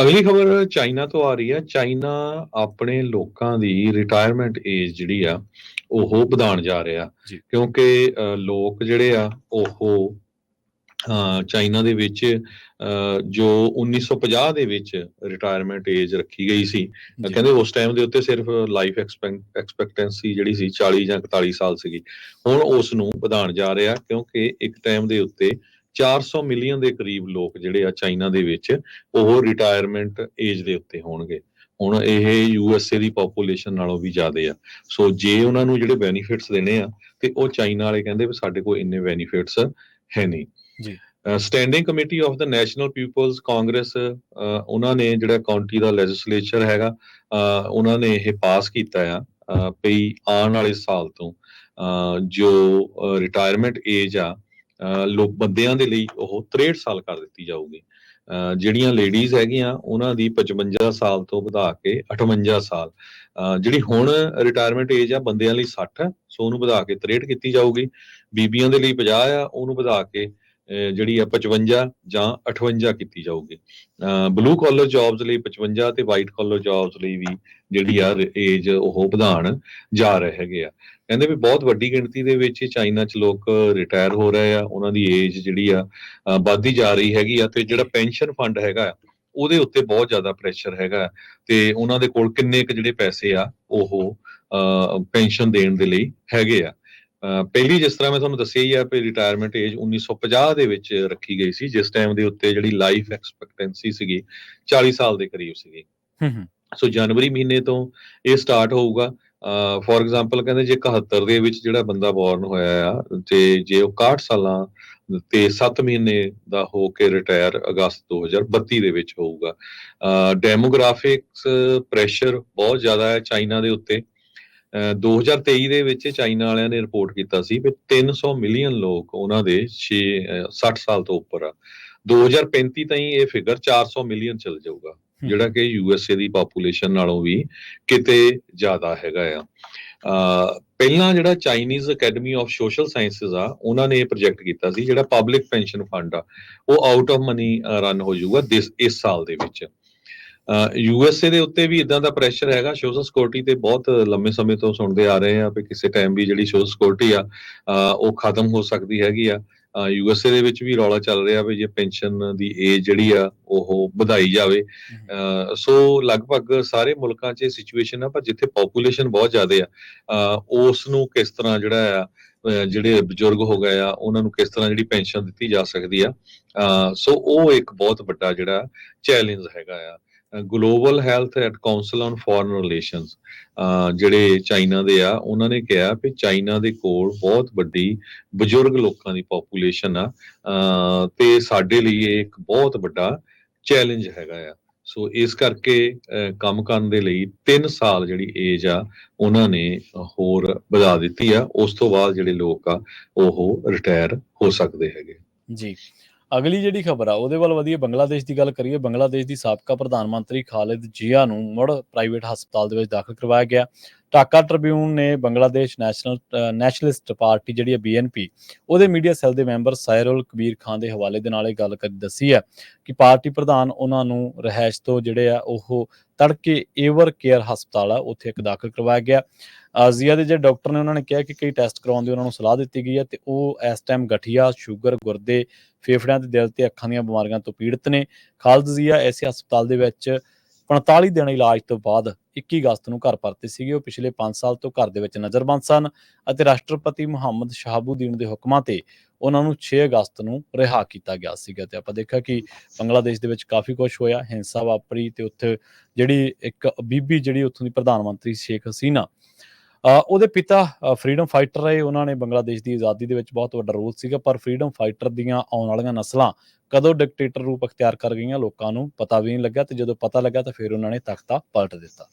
ਅਗਲੀ ਖਬਰ ਚਾਈਨਾ ਤੋਂ ਆ ਰਹੀ ਹੈ ਚਾਈਨਾ ਆਪਣੇ ਲੋਕਾਂ ਦੀ ਰਿਟਾਇਰਮੈਂਟ ਏਜ ਜਿਹੜੀ ਆ ਉਹ ਵਧਾਉਣ ਜਾ ਰਿਹਾ। ਕਿਉਂਕਿ ਲੋਕ ਜਿਹੜੇ ਆ ਉਹ ਚਾਈਨਾ ਦੇ ਵਿੱਚ ਜੋ 1950 ਦੇ ਵਿੱਚ ਰਿਟਾਇਰਮੈਂਟ ਏਜ ਰੱਖੀ ਗਈ ਸੀ। ਕਹਿੰਦੇ ਉਸ ਟਾਈਮ ਦੇ ਉੱਤੇ ਸਿਰਫ ਲਾਈਫ ਐਕਸਪੈਕਟੈਂਸੀ ਜਿਹੜੀ ਸੀ 40 ਜਾਂ 41 ਸਾਲ ਸੀਗੀ ਹੁਣ ਉਸ ਨੂੰ ਵਧਾਉਣ ਜਾ ਰਿਹਾ ਕਿਉਂਕਿ ਇੱਕ ਟਾਈਮ ਦੇ ਉੱਤੇ 400 ਮਿਲੀਅਨ ਦੇ ਕਰੀਬ ਲੋਕ ਜਿਹੜੇ ਆ ਚਾਈਨਾ ਦੇ ਵਿੱਚ ਉਹ ਰਿਟਾਇਰਮੈਂਟ ਏਜ ਦੇ ਉੱਤੇ ਹੋਣਗੇ। ਹੁਣ ਇਹ ਯੂਐਸਏ ਦੀ ਪੋਪੂਲੇਸ਼ਨ ਨਾਲੋਂ ਵੀ ਜ਼ਿਆਦਾ ਆ। ਸੋ ਜੇ ਉਹਨਾਂ ਨੂੰ ਜਿਹੜੇ ਬੈਨੀਫਿਟਸ ਦੇਣੇ ਆ ਤੇ ਉਹ ਚਾਈਨਾ ਵਾਲੇ ਕਹਿੰਦੇ ਵੀ ਸਾਡੇ ਕੋਲ ਇੰਨੇ ਬੈਨੀਫਿਟਸ ਹੈ ਨਹੀਂ। ਜੀ। ਸਟੈਂਡਿੰਗ ਕਮੇਟੀ ਆਫ ਦਾ ਨੈਸ਼ਨਲ ਪੀਪਲਸ ਕਾਂਗਰਸ ਉਹਨਾਂ ਨੇ ਜਿਹੜਾ ਕਾਉਂਟੀ ਦਾ ਲੈਜਿਸਲੇਚਰ ਹੈਗਾ ਉਹਨਾਂ ਨੇ ਇਹ ਪਾਸ ਕੀਤਾ ਆ ਵੀ ਆਉਣ ਵਾਲੇ ਸਾਲ ਤੋਂ ਜੋ ਰਿਟਾਇਰਮੈਂਟ ਏਜ ਆ ਲੋਕ ਬੰਦਿਆਂ ਦੇ ਲਈ ਉਹ 63 ਸਾਲ ਕਰ ਦਿੱਤੀ ਜਾਊਗੀ। ਅਹ, ਜਿਹੜੀਆਂ ਲੇਡੀਜ਼ ਹੈਗੀਆਂ ਉਹਨਾਂ ਦੀ 55 ਸਾਲ ਤੋਂ ਵਧਾ ਕੇ 58 ਸਾਲ। ਅਹ, ਜਿਹੜੀ ਹੁਣ ਰਿਟਾਇਰਮੈਂਟ ਏਜ ਆ ਬੰਦਿਆਂ ਲਈ 60 ਸੋ ਉਹਨੂੰ ਵਧਾ ਕੇ 63 ਕੀਤੀ ਜਾਊਗੀ। ਬੀਬੀਆਂ ਦੇ ਲਈ 50 ਆ ਉਹਨੂੰ ਵਧਾ ਕੇ ਜਿਹੜੀ ਆ 55 ਜਾਂ 58 ਕੀਤੀ ਜਾਊਗੀ। ਬਲੂ ਕਾਲਰ ਜੌਬਸ ਲਈ 55 ਤੇ ਵਾਈਟ ਕਾਲਰ ਜੌਬਸ ਲਈ ਵੀ ਜਿਹੜੀ ਆ ਏਜ ਉਹ ਵਧਾਉਣ ਜਾ ਰਹੇ ਹੈਗੇ ਆ। ਕਹਿੰਦੇ ਵੀ ਬਹੁਤ ਵੱਡੀ ਗਿਣਤੀ ਦੇ ਵਿੱਚ ਚਾਈਨਾ ਚ ਲੋਕ ਰਿਟਾਇਰ ਹੋ ਰਹੇ ਆ। ਉਹਨਾਂ ਦੀ ਏਜ ਜਿਹੜੀ ਆ ਵੱਧਦੀ ਜਾ ਰਹੀ ਹੈਗੀ ਆ ਤੇ ਜਿਹੜਾ ਪੈਨਸ਼ਨ ਫੰਡ ਹੈਗਾ ਆ, ਉਹਦੇ ਉੱਤੇ ਬਹੁਤ ਜ਼ਿਆਦਾ ਪ੍ਰੈਸ਼ਰ ਹੈਗਾ ਤੇ ਉਹਨਾਂ ਦੇ ਕੋਲ ਕਿੰਨੇ ਕੁ ਜਿਹੜੇ ਪੈਸੇ ਆ ਉਹ ਪੈਨਸ਼ਨ ਦੇਣ ਦੇ ਲਈ ਹੈਗੇ ਆ। ਪਹਿਲੀ ਜਿਸ ਤਰ੍ਹਾਂ ਮੈਂ ਤੁਹਾਨੂੰ ਦੱਸਿਆ ਹੀ ਆ ਕਿ ਰਿਟਾਇਰਮੈਂਟ ਏਜ 1950 ਦੇ ਵਿੱਚ ਰੱਖੀ ਗਈ ਸੀ ਜਿਸ ਟਾਈਮ ਦੇ ਉੱਤੇ ਜਿਹੜੀ ਲਾਈਫ ਐਕਸਪੈਕਟੈਂਸੀ ਸੀਗੀ 40 ਸਾਲ ਦੇ ਕਰੀਬ ਸੀਗੀ। ਹੂੰ ਹੂੰ। ਸੋ ਜਨਵਰੀ ਮਹੀਨੇ ਤੋਂ ਇਹ ਸਟਾਰਟ ਹੋਊਗਾ। ਫੋਰ ਐਗਜ਼ਾਮਪਲ ਕਹਿੰਦੇ ਜੇ 71 ਦੇ ਵਿੱਚ ਜਿਹੜਾ ਬੰਦਾ ਬੋਰਨ ਹੋਇਆ ਆ ਤੇ ਜੇ ਉਹ 61 ਸਾਲਾਂ ਤੇ 7 ਮਹੀਨੇ ਦਾ ਹੋ ਕੇ ਰਿਟਾਇਰ ਅਗਸਤ 2032 ਦੇ ਵਿੱਚ ਹੋਊਗਾ। ਡੈਮੋਗ੍ਰਾਫਿਕਸ ਪ੍ਰੈਸ਼ਰ ਬਹੁਤ ਜ਼ਿਆਦਾ ਹੈ ਚਾਈਨਾ ਦੇ ਉੱਤੇ। 2023 ਦੇ ਵਿੱਚ ਚਾਈਨਾ ਵਾਲਿਆਂ ਨੇ ਰਿਪੋਰਟ ਕੀਤਾ ਸੀ ਵੀ 300 ਮਿਲੀਅਨ ਲੋਕ ਉਹਨਾਂ ਦੇ 6 60 ਸਾਲ ਤੋਂ ਉੱਪਰ ਆ। 2035 ਤਾਈਂ ਇਹ ਫਿਗਰ 400 ਮਿਲੀਅਨ ਚਲ ਜਾਊਗਾ ਜਿਹੜਾ ਕਿ ਯੂਐਸਏ ਦੀ ਪੋਪੂਲੇਸ਼ਨ ਨਾਲੋਂ ਵੀ ਕਿਤੇ ਜ਼ਿਆਦਾ ਹੈਗਾ ਆ। ਪਹਿਲਾਂ ਜਿਹੜਾ Chinese academy of social sciences ਆ ਉਹਨਾਂ ਨੇ ਇਹ ਪ੍ਰੋਜੈਕਟ ਕੀਤਾ ਸੀ ਜਿਹੜਾ ਪਬਲਿਕ ਪੈਨਸ਼ਨ ਫੰਡ ਆ ਉਹ ਆਊਟ ਆਫ ਮਨੀ ਰਨ ਹੋ ਜਾਊਗਾ ਦਿਸ ਇਸ ਸਾਲ ਦੇ ਵਿੱਚ। ਯੂਐਸਏ ਦੇ ਉੱਤੇ ਵੀ ਇਦਾਂ ਦਾ ਪ੍ਰੈਸ਼ਰ ਹੈਗਾ ਸੋਸ਼ਲ ਸਿਕਿਉਰਿਟੀ ਤੇ ਬਹੁਤ ਲੰਮੇ ਸਮੇਂ ਤੋਂ ਸੁਣਦੇ ਆ ਰਹੇ ਆ ਵੀ ਕਿਸੇ ਟਾਈਮ ਵੀ ਜਿਹੜੀ ਸੋਸ਼ਲ ਸਿਕਿਉਰਿਟੀ ਆ ਉਹ ਖਤਮ ਹੋ ਸਕਦੀ ਹੈਗੀ ਆ। ਯੂ ਐਸ ਏ ਦੇ ਵਿੱਚ ਵੀ ਰੌਲਾ ਚੱਲ ਰਿਹਾ ਵੀ ਜੇ ਪੈਨਸ਼ਨ ਦੀ ਏਜ ਜਿਹੜੀ ਆ, ਉਹ ਵਧਾਈ ਜਾਵੇ। ਸੋ ਲਗਭਗ ਸਾਰੇ ਮੁਲਕਾਂ 'ਚ ਇਹ ਸਿਚੁਏਸ਼ਨ ਆ, ਪਰ ਜਿੱਥੇ ਪੋਪੂਲੇਸ਼ਨ ਬਹੁਤ ਜ਼ਿਆਦਾ ਆ, ਅਹ ਉਸ ਨੂੰ ਕਿਸ ਤਰ੍ਹਾਂ ਜਿਹੜਾ ਆ ਜਿਹੜੇ ਬਜ਼ੁਰਗ ਹੋ ਗਏ ਆ, ਉਹਨਾਂ ਨੂੰ ਕਿਸ ਤਰ੍ਹਾਂ ਜਿਹੜੀ ਪੈਨਸ਼ਨ ਦਿੱਤੀ ਜਾ ਸਕਦੀ ਆ। ਸੋ ਉਹ ਇੱਕ ਬਹੁਤ ਵੱਡਾ ਜਿਹੜਾ ਚੈਲੰਜ ਹੈਗਾ ਆ। Global health at council on foreign relations ਜਿਹੜੇ ਚਾਈਨਾ ਦੇ ਆ, ਉਹਨਾਂ ਨੇ ਕਿਹਾ ਕਿ ਚਾਈਨਾ ਦੇ ਕੋਲ ਬਹੁਤ ਵੱਡੀ ਬਜ਼ੁਰਗ ਲੋਕਾਂ ਦੀ ਪੋਪੂਲੇਸ਼ਨ ਆ ਅਹ ਤੇ ਸਾਡੇ ਲਈ ਇਹ ਇੱਕ ਬਹੁਤ ਵੱਡਾ ਚੈਲੰਜ ਹੈਗਾ ਆ। ਸੋ ਇਸ ਕਰਕੇ ਕੰਮ ਕਰਨ ਦੇ ਲਈ 3 ਸਾਲ ਜਿਹੜੀ ਏਜ ਆ, ਉਹਨਾਂ ਨੇ ਹੋਰ ਵਧਾ ਦਿੱਤੀ ਆ। ਉਸ ਤੋਂ ਬਾਅਦ ਜਿਹੜੇ ਲੋਕ ਆ, ਉਹ ਰਿਟਾਇਰ ਹੋ ਸਕਦੇ ਹੈਗੇ। ਜੀ। ਅਗਲੀ ਜਿਹੜੀ ਖਬਰ ਆ, ਉਹਦੇ ਵੱਲ ਵਧੀਆ ਬੰਗਲਾਦੇਸ਼ ਦੀ ਗੱਲ ਕਰੀਏ, ਬੰਗਲਾਦੇਸ਼ ਦੀ ਸਾਬਕਾ ਪ੍ਰਧਾਨ ਮੰਤਰੀ ਖਾਲਿਦ ਜੀਆ ਨੂੰ ਮੁੜ ਪ੍ਰਾਈਵੇਟ ਹਸਪਤਾਲ ਦੇ ਵਿੱਚ ਦਾਖਲ ਕਰਵਾਇਆ ਗਿਆ। ਟਾਕਾ ਟ੍ਰਿਬਿਊਨ ਨੇ ਬੰਗਲਾਦੇਸ਼ ਨੈਸ਼ਨਲ ਨੈਸ਼ਨਲਿਸਟ ਪਾਰਟੀ ਜਿਹੜੀ ਹੈ ਬੀਐਨਪੀ ਉਹਦੇ ਮੀਡੀਆ ਸੈੱਲ ਦੇ ਮੈਂਬਰ ਸਾਇਰੁਲ ਕਬੀਰ ਖਾਨ ਦੇ ਹਵਾਲੇ ਦੇ ਨਾਲ ਇਹ ਗੱਲ ਕਰ, ਦੱਸੀ ਹੈ ਕਿ ਪਾਰਟੀ ਪ੍ਰਧਾਨ ਉਹਨਾਂ ਨੂੰ ਰਹਿائش ਤੋਂ ਜਿਹੜੇ ਆ, ਉਹ ਤੜਕੇ ਏਵਰ ਕੇਅਰ ਹਸਪਤਾਲ ਆ, ਉੱਥੇ ਇੱਕ ਦਾਖਲ ਕਰਵਾਇਆ ਗਿਆ। ਅ, ਜ਼ੀਆ ਦੇ ਜਿਹੜੇ ਡਾਕਟਰ ਨੇ ਉਹਨਾਂ ਨੇ ਕਿਹਾ ਕਿ ਕਈ ਟੈਸਟ ਕਰਾਉਣ ਦੀ ਉਹਨਾਂ ਨੂੰ ਸਲਾਹ ਦਿੱਤੀ ਗਈ ਹੈ ਤੇ ਉਹ ਇਸ ਟਾਈਮ ਗਠੀਆ ਸ਼ੂਗਰ ਗੁਰਦੇ ਫੇਫੜਿਆਂ ਤੇ ਦਿਲ ਤੇ ਅੱਖਾਂ ਦੀਆਂ ਬਿਮਾਰੀਆਂ ਤੋਂ ਪੀੜਤ ਨੇ। ਖਾਲਦ ਜ਼ੀਆ ਐਸੇ ਹਸਪਤਾਲ ਦੇ ਵਿੱਚ 45 ਦਿਨ ਇਲਾਜ ਤੋਂ ਬਾਅਦ 21 ਅਗਸਤ ਨੂੰ ਘਰ ਪਰਤੇ ਸੀਗੇ। ਉਹ ਪਿਛਲੇ 5 ਸਾਲ ਤੋਂ ਘਰ ਦੇ ਵਿੱਚ ਨਜ਼ਰਬੰਦ ਸਨ ਅਤੇ ਰਾਸ਼ਟਰਪਤੀ ਮੁਹੰਮਦ ਸ਼ਹਾਬੂਦੀਨ ਦੇ ਹੁਕਮਾਂ ਤੇ ਉਹਨਾਂ ਨੂੰ 6 ਅਗਸਤ ਨੂੰ ਰਿਹਾ ਕੀਤਾ ਗਿਆ ਸੀਗਾ ਤੇ ਆਪਾਂ ਦੇਖਿਆ ਕਿ ਬੰਗਲਾਦੇਸ਼ ਦੇ ਵਿੱਚ ਕਾਫੀ ਕੁਝ ਹੋਇਆ। ਹਿੰਸਾ ਵਾਪਰੀ ਤੇ ਉੱਥੇ ਜਿਹੜੀ ਇੱਕ ਬੀਬੀ ਜਿਹੜੀ ਉੱਥੋਂ ਦੀ ਪ੍ਰਧਾਨ ਮੰਤਰੀ ਸ਼ੇਖ ਹਸੀਨਾ ਉਹਦੇ ਪਿਤਾ ਫਰੀडम ਫਾਈਟਰ ਰਹੇ, ਉਹਨਾਂ ਨੇ ਬੰਗਲਾਦੇਸ਼ ਦੀ ਆਜ਼ਾਦੀ ਦੇ ਵਿੱਚ ਬਹੁਤ ਵੱਡਾ ਰੋਲ ਸੀਗਾ, ਪਰ ਫਰੀडम ਫਾਈਟਰ ਦੀਆਂ ਆਉਣ ਵਾਲੀਆਂ ਨਸਲਾਂ ਕਦੋਂ ਡਿਕਟੇਟਰ ਰੂਪ ਅਖਤਿਆਰ ਕਰ ਗਈਆਂ, ਲੋਕਾਂ ਨੂੰ ਪਤਾ ਵੀ ਨਹੀਂ ਲੱਗਾ ਤੇ ਜਦੋਂ ਪਤਾ ਲੱਗਾ ਤਾਂ ਫਿਰ ਉਹਨਾਂ ਨੇ ਤਖਤਾ ਪਲਟ ਦਿੱਤਾ।